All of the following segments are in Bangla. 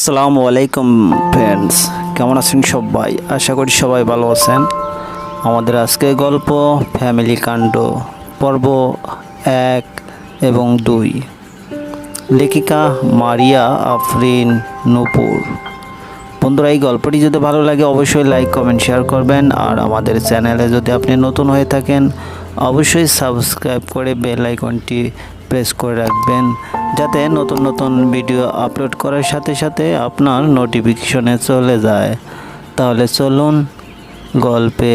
আসসালামু আলাইকুম ফ্রেন্ডস কেমন আছেন সবাই? আশা করি সবাই ভালো আছেন। আমাদের আজকের গল্প ফ্যামিলি কাণ্ড, পর্ব এক এবং দুই। লেখিকা মারিয়া আফরিন নূপুর। বন্ধুরা, এই গল্পটি যদি ভালো লাগে, অবশ্যই লাইক কমেন্ট শেয়ার করবেন। আর আমাদের চ্যানেলে যদি আপনি নতুন হয়ে থাকেন, অবশ্যই সাবস্ক্রাইব করে বেল আইকনটি প্রেস করে রাখবেন যাতে নতুন নতুন ভিডিও আপলোড করার সাথে সাথে আপনার নোটিফিকেশনে চলে যায়। তাহলে চলুন গল্পে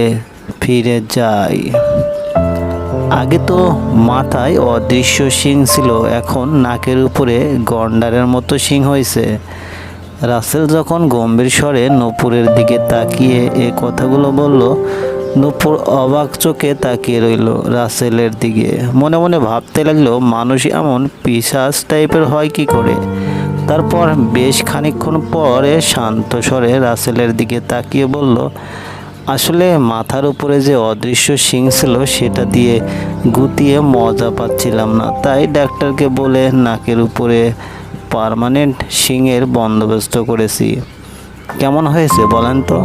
ফিরে যাই। আগে তো মাথায় অদৃশ্য শিং ছিল, এখন নাকের উপরে গন্ডারের মতো শিং হয়েছে। রাসেল যখন গম্ভীর স্বরে নূপুরের দিকে তাকিয়ে এ কথাগুলো বলল নূপুর অবাক চোখে তাকিয়ে রইল রাসেলের দিকে। মনে মনে ভাবতে লাগল মানুষ এমন পিসাস টাইপের হয় কি করে? তারপর বেশ খানিকক্ষণ পরে শান্ত স্বরে রাসেলের দিকে তাকিয়ে বলল, আসলে মাথার উপরে যে অদৃশ্য শিং ছিল, সেটা দিয়ে গুতিয়ে মজা পাচ্ছিলাম না। তাই ডাক্তারকে বলে নাকের উপরে পার্মানেন্ট শিংয়ের বন্দোবস্ত করেছি। কেমন হয়েছে বলেন তো?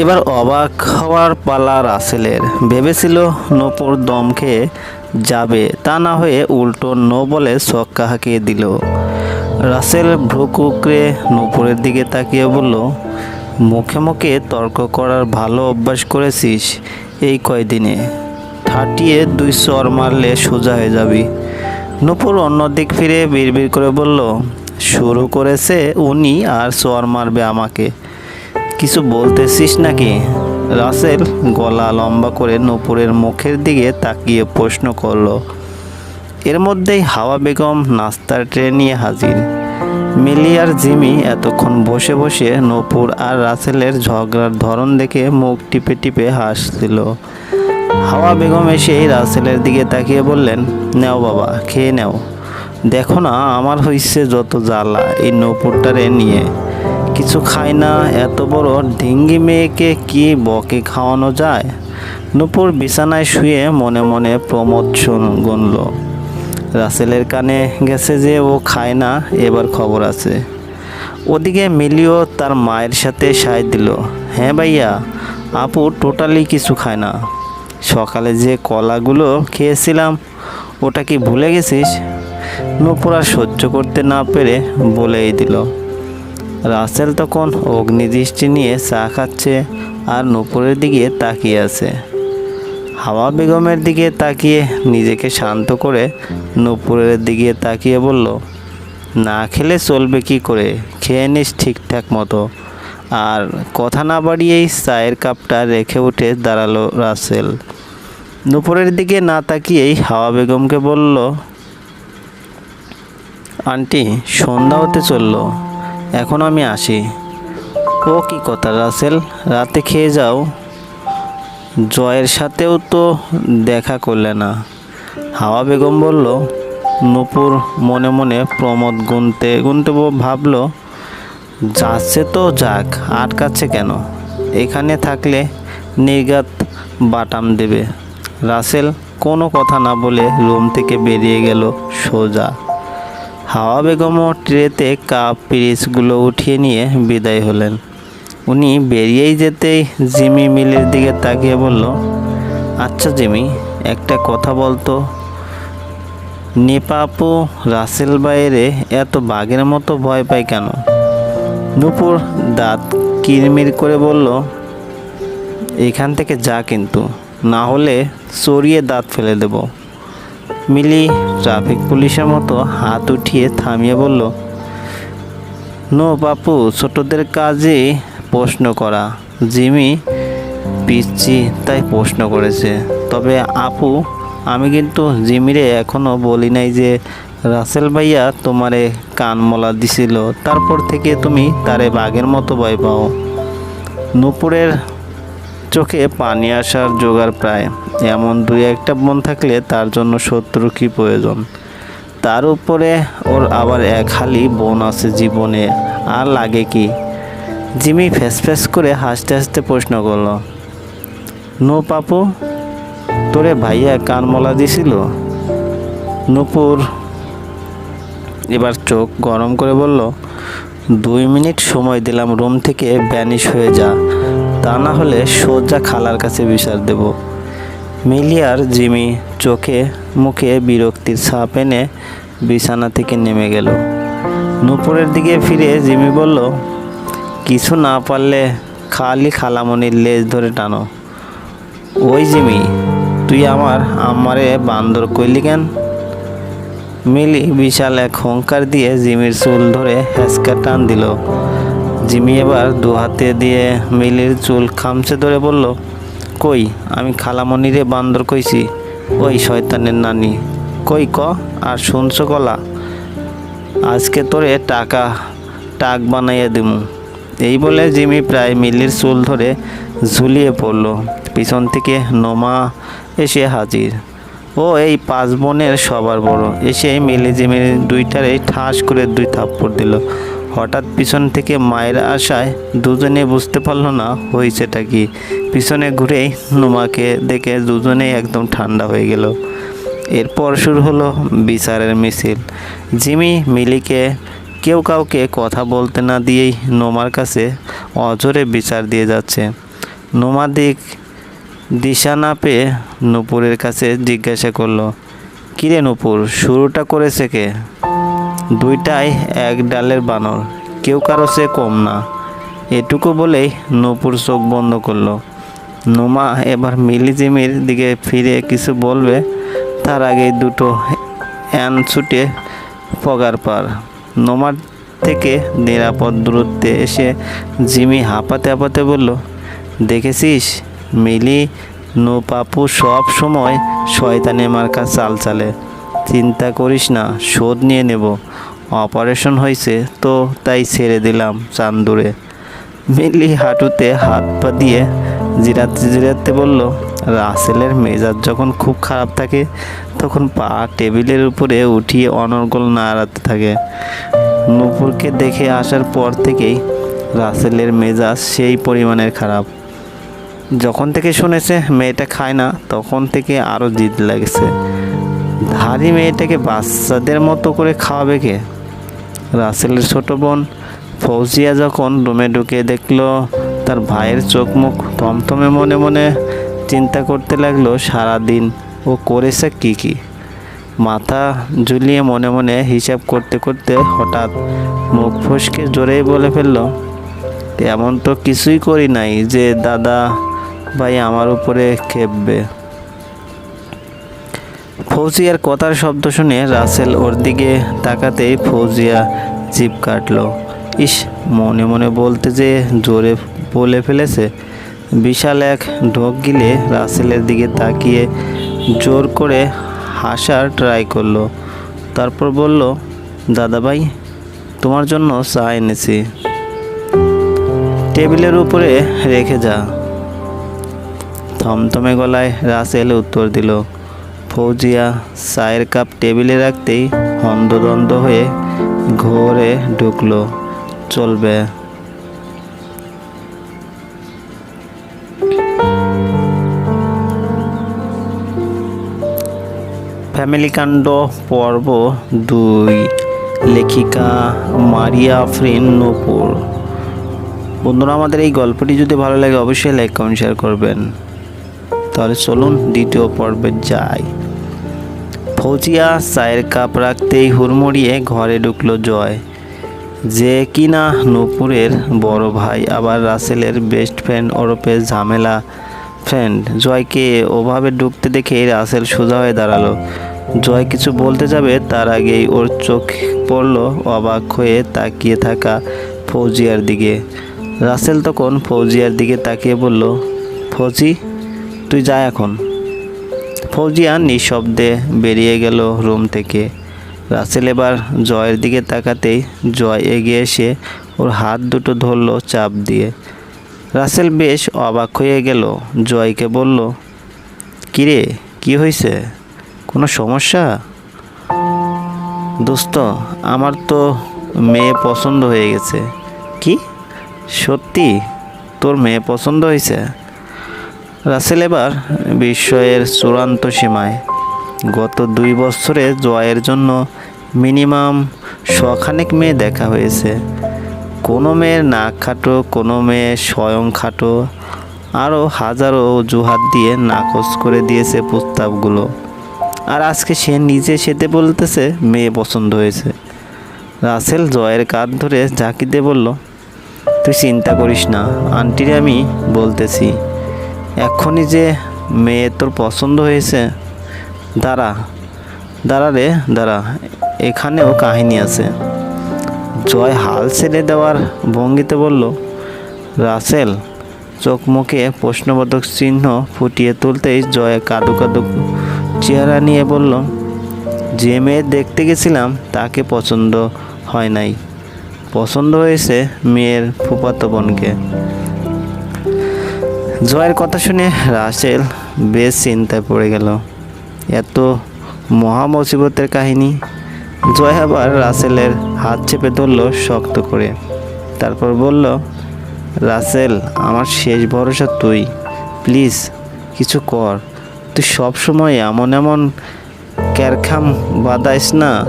এবার অবাক হওয়ার পালা রাসেলের। ভেবেছিল নপুর দম খেয়ে যাবে, তা না হয়ে উল্টো নো বলে ছক্কা হাঁকিয়ে দিল। রাসেল ভ্রুকুকরে নূপুরের দিকে তাকিয়ে বলল, মুখে মুখে তর্ক করার ভালো অভ্যাস করেছিস এই কয়দিনে। ঠাটিয়ে দুই চর মারলে সোজা হয়ে যাবি। নূপুর অন্যদিক ফিরে বিড়বিড় করে বলল, শুরু করেছে উনি আর চর মারবে আমাকে। কিছু বলতেছিস নাকি? রাসেল গলা লম্বা করে নূপুরের মুখের দিকে তাকিয়ে প্রশ্ন করল। এর মধ্যেই হাওয়া বেগম নাস্তার ট্রে নিয়ে হাজির। মিলি আর জিমি এতক্ষণ বসে বসে নূপুর আর রাসেলের ঝগড়ার ধরন দেখে মুখ টিপে টিপে হাসছিল। হাওয়া বেগম এসেই রাসেলের দিকে তাকিয়ে বললেন, নেও বাবা, খেয়ে নেও। দেখো না, আমার হইছে যত জ্বালা এই নূপুরটারে নিয়ে। কিছু খায় না। এত বড় ঢিঙ্গি মেয়েকে কি বকে খাওয়ানো যায়? নূপুর বিছানায় শুয়ে মনে মনে প্রমোদ শুন গুনল। রাসেলের কানে গেছে যে ও খায় না, এবার খবর আছে। ওদিকে মিলিও তার মায়ের সাথে সায় দিল। হ্যাঁ ভাইয়া, আপু টোটালি কিছু খায় না। সকালে যে কলাগুলো খেয়েছিলাম, ওটা কি ভুলে গেছিস? নূপুর আর সহ্য করতে না পেরে বলেই দিল। রাসেল তখন অগ্নিদৃষ্টি নিয়ে চা খাচ্ছে আর নূপুরের দিকে তাকিয়ে আছে। হাওয়া বেগমের দিকে তাকিয়ে নিজেকে শান্ত করে নূপুরের দিকে তাকিয়ে বলল, না খেলে চলবে কি করে? খেয়ে নিস ঠিকঠাক মতো। আর কথা না বাড়িয়েই চায়ের কাপটা রেখে উঠে দাঁড়াল রাসেল। নূপুরের দিকে না তাকিয়েই হাওয়া বেগমকে বলল, আন্টি, সন্ধ্যা হতে চলল। এখন আমি আসি। ও কি কথা, রাসেল? রাতে খেয়ে যাও। জয়ের সাথেও তো দেখা করলে না। হাওয়া বেগম বলল, নূপুর মনে মনে প্রমোদ গুনতে গুনতে ভাবলো, যাচ্ছে তো যাক, আটকাচ্ছে কেন? এখানে থাকলে নির্গাত বাটাম দেবে। রাসেল কোনো কথা না বলে রুম থেকে বেরিয়ে গেল সোজা। হাওয়া বেগমও ট্রেতে কাপ পিরিচগুলো উঠিয়ে নিয়ে বিদায় হলেন। উনি বেরিয়েই যেতেই জিমি মিলের দিকে তাকিয়ে বলল আচ্ছা জিমি, একটা কথা বলতো। নেপাপু রাসেল বাইরে এত বাঘের মতো ভয় পায় কেন? নূপুর দাঁত কিরমির করে বলল, এখান থেকে যা কিন্তু, না হলে চড়িয়ে দাঁত ফেলে দেব। মিলি ট্রাফিক পুলিশের মতো হাত উঠিয়ে থামিয়ে বলল, নো বাপু, ছোটদের কাজে প্রশ্ন করা। জিমি পিচ্ছি তাই প্রশ্ন করেছে। তবে আপু, আমি কিন্তু জিমিরে এখনও বলি নাই যে রাসেল ভাইয়া তোমারে কানমলা দিছিল। তারপর থেকে তুমি তারে বাঘের মতো ভয় পাও। নূপুরের চোখে পানি আসার জোগাড় প্রায়। এমন দুই একটা বোন থাকলে তার জন্য শত্রু কি প্রয়োজন? তার উপরে ওর আবার এক হালি বোন আছে জীবনে। আর লাগে কি? জিমি ফ্যাস ফ্যাস করে হাসতে হাসতে প্রশ্ন করল, নো পাপু, তোরে ভাইয়া কানমলা দিছিল? নুপুর এবার চোখ গরম করে বলল, দুই মিনিট সময় দিলাম, রুম থেকে ব্যানিশ হয়ে যা। তা না হলে সোজা খালার কাছে বিচার দেব। মিলি আর জিমি চোখে মুখে বিরক্তির ছাপ এনে বিছানা থেকে নেমে গেল। নুপুরের দিকে ফিরে জিমি বলল, কিছু না পারলে খালি খালামনির লেজ ধরে টানো। ওই জিমি, তুই আমার আমারে বান্দর কইলি কেন? মিলি বিশাল এক হংকার দিয়ে জিমির চুল ধরে হ্যাসকা টান দিল। জিমি এবার দু হাতে দিয়ে মিলির চুল খামচে ধরে বলল, কই, আমি খালামণিরে বান্দর কইছি, ওই শয়তানের নানি। কই ক, আর শুনছো কলা? আজকে তোরে টাকা, টাক বানাইয়া দিমু। এই বলে জিমি প্রায় মিলির চুল ধরে ঝুলিয়ে পড়ল। পিছন থেকে নোমা এসে হাজির। ও এই পাঁচ বোনের সবার বড়। এসে মিলি জিমির দুইটারে ঠাস করে দুই থাপ্পড় দিল। হঠাৎ পিছন থেকে মায়ের আশায় দুজনে বুঝতে পারল না হয়েছেটা কি। পিছনে ঘুরেই নোমাকে দেখে দুজনেই একদম ঠান্ডা হয়ে গেল। এরপর শুরু হলো বিচারের মিছিল। জিমি, মিলিকে কেউ কাউকে কথা বলতে না দিয়েই নোমার কাছে অজরে বিচার দিয়ে যাচ্ছে। নোমা দিক দিশা না পেয়ে নূপুরের কাছে জিজ্ঞাসা করল, কিরে নূপুর, শুরুটা করেছে কে? দুইটাই এক ডালের বানর। কেউ কারও সে কম না। এটুকু বলেই নূপুর চোখ বন্ধ করল। নোমা এবার মিলিজিমির দিকে ফিরে কিছু বলবে, তার আগে দুটো অ্যান ছুটে পগার পার। নোমার থেকে নিরাপদ দূরত্বে এসে জিমি হাঁপাতে হাঁপাতে বলল, দেখেছিস, মিলি নো পাপু সব সময় শয়তানি মার্কা চাল চালে। চিন্তা করিস না, শোধ নিয়ে নেব। অপারেশন হয়েছে তো তাই ছেড়ে দিলাম চান্দুরে। মিলি হাঁটুতে হাত পা দিয়ে জিরাতে জিরাতে বলল, রাসেলের মেজাজ যখন খুব খারাপ থাকে, তখন পা টেবিলের উপরে উঠিয়ে অনর্গল নাড়াতে থাকে। নূপুরকে দেখে আসার পর থেকেই রাসেলের মেজাজ সেই পরিমাণের খারাপ। যখন থেকে শুনেছে মেয়েটা খায় না, তখন থেকে আরও জিদ লাগছে। ধারি মেয়েটাকে বাচ্চাদের মতো করে খাওয়াবে কে? রাসেলের ছোট বোন ফৌজিয়া যখন রুমে ঢুকে দেখল, তার ভাইয়ের চোখ মুখ থমথমে মনে মনে চিন্তা করতে লাগল সারাদিন ও করেছে কি কি। মাথা ঝুলিয়ে মনে মনে হিসাব করতে করতে হঠাৎ মুখ ফসকে জোরেই বলে ফেলল, এমন তো কিছুই করি নাই যে দাদা ভাই আমার উপরে খেপবে। ফৌজিয়ার কথার শব্দ শুনে রাসেল ওর দিকে তাকাতেই ফৌজিয়া জিপ কাটলো। ইস, মনে মনে বলতে যে জোরে বলে ফেলেছে। বিশাল এক ঢোক গিলে রাসেলের দিকে তাকিয়ে জোর করে হাসার ট্রাই করল। তারপর বলল, দাদাভাই, তোমার জন্য চা এনেছি। টেবিলের উপরে রেখে যা। থমথমে গলায় রাসেল উত্তর দিল ফৌজিয়া চায়ের কাপ টেবিলে রাখতেই হন্দদন্দ হয়ে ঘরে ঢুকলো। চলবে। ফ্যামিলি কাণ্ড, পর্ব দুই। লেখিকা মারিয়া আফরিন নূপুর। বন্ধুরা, আমাদের এই গল্পটি যদি ভালো লাগে, অবশ্যই লাইক, কমেন্ট শেয়ার করবেন। তাহলে চলুন দ্বিতীয় পর্বে যাই। ফৌজিয়া চায়ের কাপ রাখতেই হুড়মুড়িয়ে ঘরে ঢুকলো জয়। যে কিনা নূপুরের বড় ভাই, আবার রাসেলের বেস্ট ফ্রেন্ড ওরপে ঝামেলা ফ্রেন্ড জয়কে ওভাবে ঢুকতে দেখে রাসেল সোজা হয়ে দাঁড়াল। জয় কিছু বলতে যাবে তার আগেই ওর চোখ পড়ল অবাক হয়ে তাকিয়ে থাকা ফৌজিয়ার দিকে। রাসেল তখন ফৌজিয়ার দিকে তাকিয়ে বলল, ফৌজি, তুই যা এখন। ফৌজিয়া নিঃশব্দে বেরিয়ে গেল রুম থেকে। রাসেল এবার জয়ের দিকে তাকাতেই জয় এগিয়ে এসে ওর হাত দুটো ধরলো চাপ দিয়ে। রাসেল বেশ অবাক হয়ে গেল। জয়কে বলল, কিরে, কি হয়েছে কোনো সমস্যা? দোস্ত, আমার তো মেয়ে পছন্দ হয়ে গেছে। কি? সত্যি? তোর মেয়ে পছন্দ হয়েছে রাসেল এবার বিস্ময়ের চূড়ান্ত সীমায়। গত দুই বছরে জয়ের জন্য মিনিমাম শখানেক মেয়ে দেখা হয়েছে। কোনো মেয়ের নাক খাটো, কোনো মেয়ে স্বয়ং খাটো, আরও হাজারো অজুহাত দিয়ে নাকচ করে দিয়েছে প্রস্তাবগুলো। আর আজকে সে নিজে সেতে বলতেছে, মেয়ে পছন্দ হয়েছে। রাসেল জয়ের কাঁধ ধরে ঝাঁকি দিয়ে বলল, তুই চিন্তা করিস না, আন্টিরে আমি বলতেছি। এক্ষুনি যে মেয়ে তোর পছন্দ হয়েছে, দাঁড়া দাঁড়া রে, দাঁড়া, এখানেও কাহিনী আছে। জয় হাল ছেড়ে দেওয়ার ভঙ্গিতে বলল, রাসেল চোখ মুখে প্রশ্নবোধক চিহ্ন ফুটিয়ে তুলতেই জয় কাদু কাদু চেহারা নিয়ে বলল, যে মেয়ে দেখতে গেছিলাম তাকে পছন্দ হয় নাই। পছন্দ হয়েছে মেয়ের ফুফাতো বোনকে। জয়ের কথা শুনে রাসেল বেশ চিন্তায় পড়ে গেল। এত মহা মুসিবতের কাহিনী। জয় আবার রাসেলের হাত চেপে ধরল শক্ত করে। তারপর বলল, রাসেল, আমার শেষ ভরসা তুই। প্লিজ, কিছু কর। তুই সব সময় এমন এমন ক্যারখাম বাদাইস না।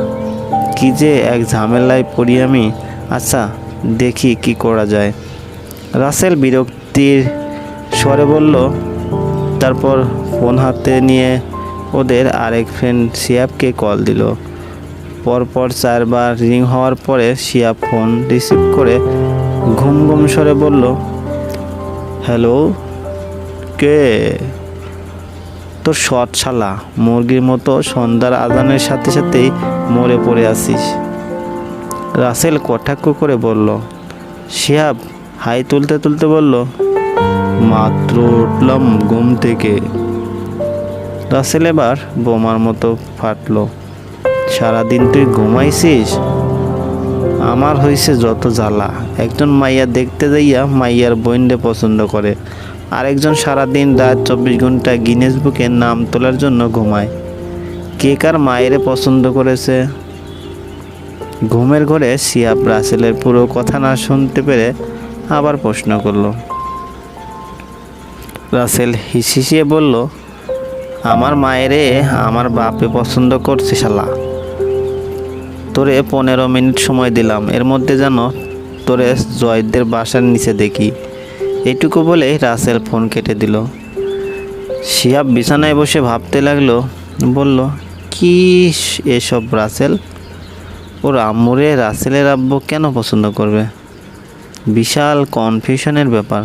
কি যে এক ঝামেলায় পড়ি আমি। আচ্ছা দেখি কি করা যায়। রাসেল বিরক্তির স্বরে বলল, তারপর ফোন হাতে নিয়ে ওদের আরেক ফ্রেন্ড শিয়াবকে কল দিল। পরপর চারবার রিং হওয়ার পরে শিয়াব ফোন রিসিভ করে ঘুম ঘুম স্বরে বলল, হ্যালো, কে? তোর সৎ শালা, মুরগির মতো সন্ধ্যার আজানের সাথে সাথেই মরে পড়ে আসিস রাসেল কটাক্ষ করে বলল শিহাব হাই তুলতে তুলতে বলল মাত্র উঠলাম ঘুম থেকে। রাসেল এবার বোমার মতো ফাটলো। সারাদিন তুই ঘুমাইছিস? আমার হয়েছে যত জ্বালা। একজন মাইয়া দেখতে যাইয়া মাইয়ার বইন্ডে পছন্দ করে। আরেকজন সারাদিন রাত চব্বিশ ঘণ্টা গিনেস বুকে নাম তোলার জন্য ঘুমায়। কে কার মায়েরে পছন্দ করেছে? ঘুমের ঘরে সিয়াব রাসেলের পুরো কথা না শুনতে পেরে আবার প্রশ্ন করল। রাসেল হিসিয়ে বলল, আমার মায়েরে আমার বাপে পছন্দ করছে শালা তোরে পনেরো মিনিট সময় দিলাম। এর মধ্যে যেন তোরে জয়দের বাসার নিচে দেখি। এইটুকু বলে রাসেল ফোন কেটে দিল। শিহাব বিছানায় বসে ভাবতে লাগল, বলল, কি এসব রাসেল? ওর আম্মুরে রাসেলের আব্বু কেন পছন্দ করবে? বিশাল কনফিউশনের ব্যাপার।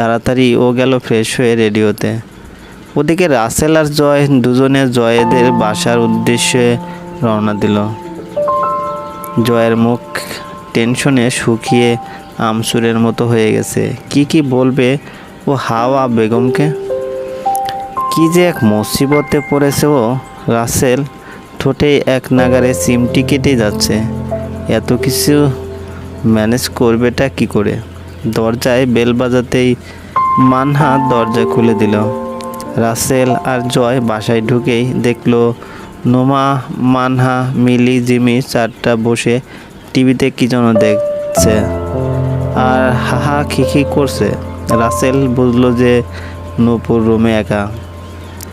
তাড়াতাড়ি ও গেল ফ্রেশ হয়ে রেডিওতে। ওদিকে রাসেল আর জয় দুজনে জয়েদের বাসার উদ্দেশ্যে রওনা দিল। জয়ের মুখ টেনশনে শুকিয়ে আমসুরের মতো হয়ে গেছে। কি কি বলবে ও হাওয়া বেগমকে? কি যে এক মুসিবতে পড়েছে ও রাসেল ঠোঁটে এক নাগারে সিমটি কেটে যাচ্ছে। এত কিছু ম্যানেজ করবেটা কি করে? দরজায় বেল বাজাতেই মানহা দরজা খুলে দিল। রাসেল আর জয় বাসায় ঢুকেই দেখল নোমা, মানহা, মিলি, জিমি চারটা বসে টিভিতে কি যেন দেখছে আর হাহা খিখি করছে। রাসেল বুঝলো যে নূপুর রুমে একা।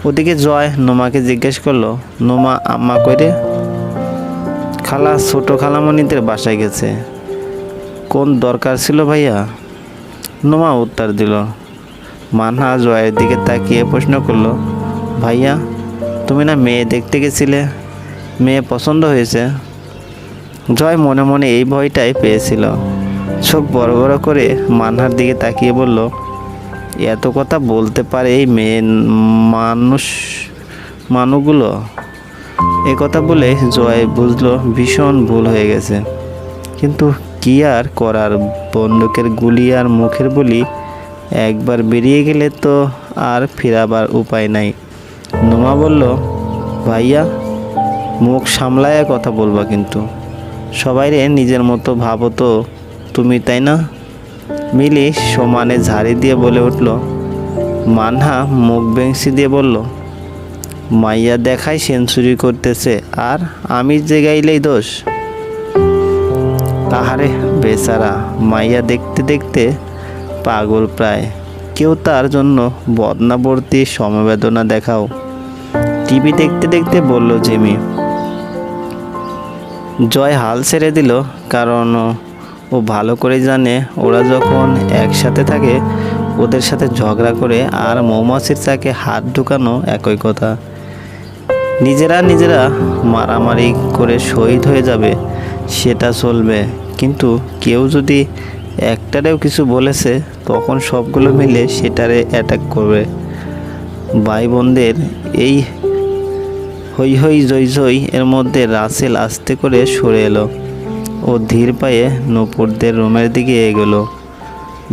ওদিকে জয় নোমাকে জিজ্ঞেস করল, নোমা, আম্মা কইরে খালা ছোট খালামণিদের বাসায় গেছে। কোন দরকার ছিল ভাইয়া? নোমা উত্তর দিল। মানহা জয়ের দিকে তাকিয়ে প্রশ্ন করল, ভাইয়া, তুমি না মেয়ে দেখতে গেছিলে? মেয়ে পছন্দ হয়েছে? জয় মনে মনে এই ভয়টাই পেয়েছিল। চোখ বড় বড় করে মানহার দিকে তাকিয়ে বলল, এত কথা বলতে পারে এই মেয়ে মানুষ, মানুষগুলো? এ কথা বলে জয় বুঝলো ভীষণ ভুল হয়ে গেছে। কিন্তু কি আর করার? বন্দুকের গুলি আর মুখের বলি একবার বেরিয়ে গেলে তো আর ফেরাবার উপায় নাই। নোমা বলল, ভাইয়া, মুখ সামলায় কথা বলবা কিন্তু। সবাইরে নিজের মতো ভাবো তো, তুমি তাই না? মিলি সমানে ঝাড়ি দিয়ে বলে উঠল, মানহা মুখ বেংসি দিয়ে বলল, মাইয়া দেখাই সেঞ্চুরি করতেছে, আর আমি যে গাইলেই দোষ? আহারে বেচারা মাইয়া দেখতে দেখতে পাগল প্রায়। কেউ তার জন্য বদনাবর্তী সমবেদনা দেখাও। টিভি দেখতে দেখতে বলল, জিমি, জয় হাল ছেড়ে দিল, কারণ ও ভালো করে জানে ওরা যখন একসাথে থাকে, ওদের সাথে ঝগড়া করে আর মৌমাছির চাকে হাত ঢুকানো একই কথা। নিজেরা নিজেরা মারামারি করে শহীদ হয়ে যাবে। সেটা চলবে। কিন্তু কেউ যদি একটারেও কিছু বলেছে, তখন সবগুলো মিলে সেটারে অ্যাটাক করবে। ভাই বোনদের এই হই হই জই জই এর মধ্যে রাসেল আস্তে করে সরে এলো ও ধীর পায়ে নূপুরদের রুমের দিকে এগোলো।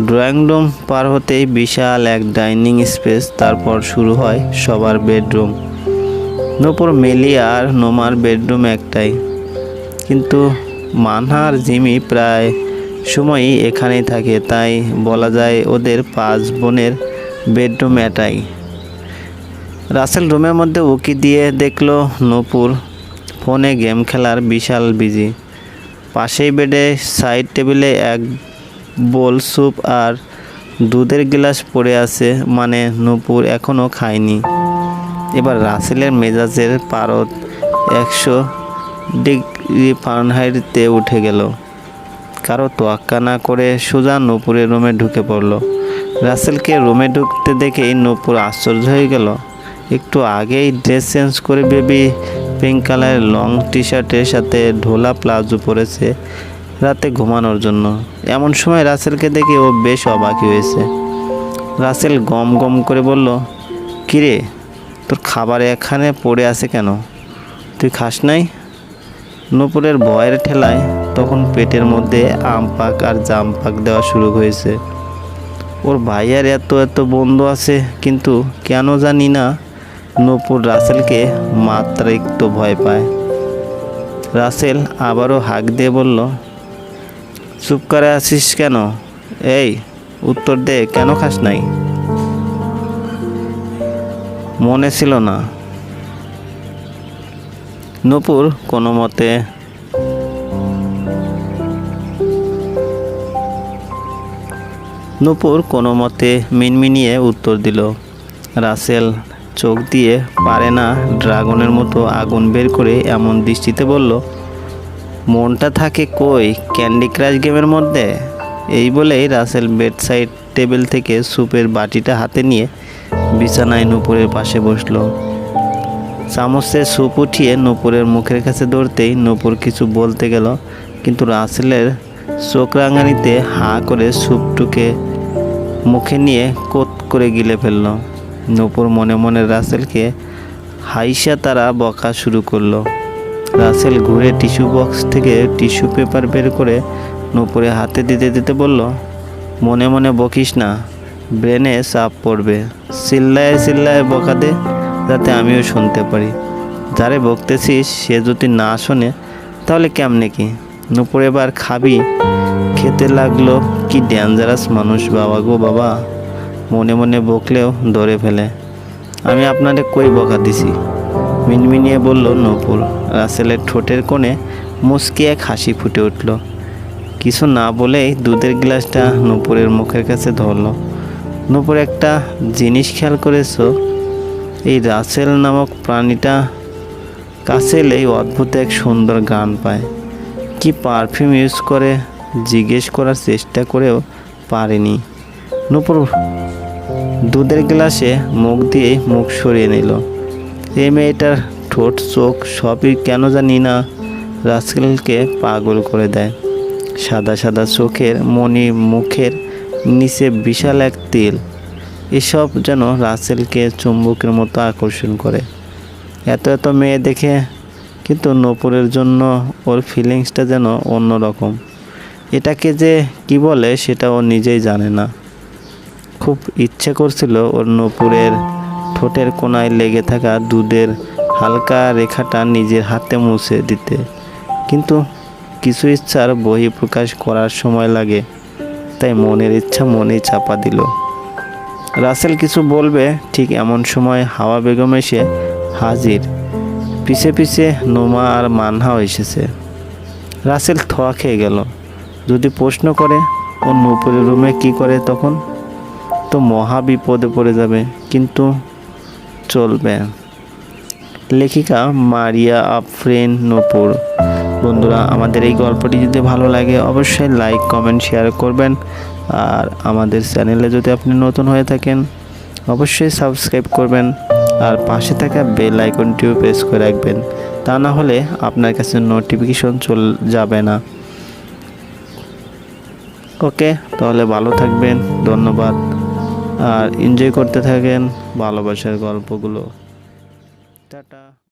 ড্রয়িং রুম পার হতেই বিশাল এক ডাইনিং স্পেস, তারপর শুরু হয় সবার বেডরুম। নূপুর, মেলি আর নোমার বেডরুম একটাই। কিন্তু মানহা আর জিমি প্রায় সময়ই এখানেই থাকে, তাই বলা যায় ওদের পাঁচ বোনের বেডরুম এটাই। রাসেল রুমের মধ্যে উকি দিয়ে দেখল নূপুর ফোনে গেম খেলার বিশাল বিজি। পাশেই বেডে, সাইড টেবিলে এক বোল স্যুপ আর দুধের গ্লাস পড়ে আছে মানে নূপুর এখনও খায়নি। এবার রাসেলের মেজাজের পারত একশো ডিগ্রি ফারেনহাইটতে উঠে গেল। কারও তোয়াক্কা না করে সোজা নূপুরের রুমে ঢুকে পড়ল। রাসেলকে রুমে ঢুকতে দেখেই নূপুর আশ্চর্য হয়ে গেল। একটু আগেই ড্রেস চেঞ্জ করে বেবি পিঙ্ক কালারের লং টি শার্টের সাথে ঢোলা প্লাজো পরেছে রাতে ঘুমানোর জন্য। এমন সময় রাসেলকে দেখে ও বেশ অবাকি হয়েছে। রাসেল গম গম করে বলল, কিরে, তোর খাবার এখানে পড়ে আছে কেন? তুই খাস নাই? নূপুরের ভয়ের ঠেলায় তখন পেটের মধ্যে আম পাক আর জাম পাক দেওয়া শুরু হয়েছে। ওর ভাইয়ার এত এত বন্ধু আছে, কিন্তু কেন জানি না নূপুর রাসেলকে মাত্রাতিরিক্ত ভয় পায়। রাসেল আবারও হাঁক দিয়ে বলল, চুপ করে আছিস কেন? এই, উত্তর দে, কেন খাস নাই? মনে ছিল না। নূপুর কোনো মতে নূপুর কোনো মতে মিনমিনিয়ে উত্তর দিল। রাসেল চোখ দিয়ে পারে না ড্রাগনের মতো আগুন বের করে এমন দৃষ্টিতে বলল, মনটা থাকে কই ক্যান্ডি ক্রাশ গেমের মধ্যে? এই বলেই রাসেল বেড সাইড টেবিল থেকে স্যুপের বাটিটা হাতে নিয়ে বিছানায় নূপুরের পাশে বসল। চামচে স্যুপ উঠিয়ে নূপুরের মুখের কাছে ধরতেই নূপুর কিছু বলতে গেল, কিন্তু রাসেলের চোখ রাঙানিতে হাঁ করে স্যুপটুকে মুখে নিয়ে কোত করে গিলে ফেলল। নূপুর মনে মনে রাসেলকে হাইসা তারা বকা শুরু করল। রাসেল ঘুরে টিস্যু বক্স থেকে টিস্যু পেপার বের করে নূপুরে হাতে দিতে দিতে বলল, মনে মনে বকিস না, ব্রেনে চাপ পড়বে। চিল্লায় চিল্লায় বকা দে। যাতে আমিও শুনতে পারি। যারে বকতেছিস, সে যদি না শোনে, তাহলে কেমনে কি? নূপুর এবার খাবি। খেতে লাগল কি ডেঞ্জারাস মানুষ বাবা গো বাবা। মনে মনে বকলেও ধরে ফেলে। আমি আপনারে কই বকা দিছি? মিনমিনিয়ে বলল, নূপুর, রাসেলের ঠোঁটের কোণে মুচকি এক হাসি ফুটে উঠল। কিছু না বলেই দুধের গ্লাসটা নূপুরের মুখের কাছে ধরল। নূপুর একটা জিনিস খেয়াল করেছ এই রাসেল নামক প্রাণীটা কাছে এই অদ্ভুত এক সুন্দর গান পায়। কি পারফিউম ইউজ করে জিজ্ঞেস করার চেষ্টা করেও পারেনি। নূপুর দুধের গ্লাসে মুখ দিয়ে মুখ সরিয়ে নিল। এই মেয়েটার ঠোঁট, চোখ সবই কেন জানি না রাসেলকে পাগল করে দেয়। সাদা সাদা চোখের মনি মুখের নিচে বিশাল এক তিল। এসব যেন রাসেলকে চুম্বকের মতো আকর্ষণ করে। এত এত মেয়ে দেখে কিন্তু নপুরের জন্য ওর ফিলিংসটা যেন অন্যরকম। এটাকে যে কি বলে সেটা ও নিজেই জানে না। খুব ইচ্ছে করছিল ওর নপুরের ঠোঁটের কোনায় লেগে থাকা দুধের হালকা রেখাটা নিজের হাতে মুছে দিতে। কিন্তু কিছু ইচ্ছার বহিঃপ্রকাশ করার সময় লাগে, তাই মনের ইচ্ছা মনেই চাপা দিল। রাসেল কিছু বলবে, ঠিক এমন সময় হাওয়া বেগম এসে হাজির। পিছে পিছে নোমা আর মানহাও এসেছে। রাসেল থোয়া খেয়ে গেল। যদি প্রশ্ন করে ও নূপুরের রুমে কি করে তখন? তো মহা বিপদে পড়ে যাবে, কিন্তু চলবে। লেখিকা মারিয়া আফরিন নূপুর। বন্ধুরা, আমাদের এই গল্পটি যদি ভালো লাগে, অবশ্যই লাইক, কমেন্ট, শেয়ার করবেন। আর আমাদের চ্যানেলে যদি আপনি নতুন হয়ে থাকেন, অবশ্যই সাবস্ক্রাইব করবেন আর পাশে থাকা বেল আইকনটিও প্রেস করে রাখবেন। তা না হলে আপনার কাছে নোটিফিকেশন চল যাবে না। ওকে, তাহলে ভালো থাকবেন, ধন্যবাদ। আর এনজয় করতে থাকেন ভালোবাসার গল্পগুলো। টাটা।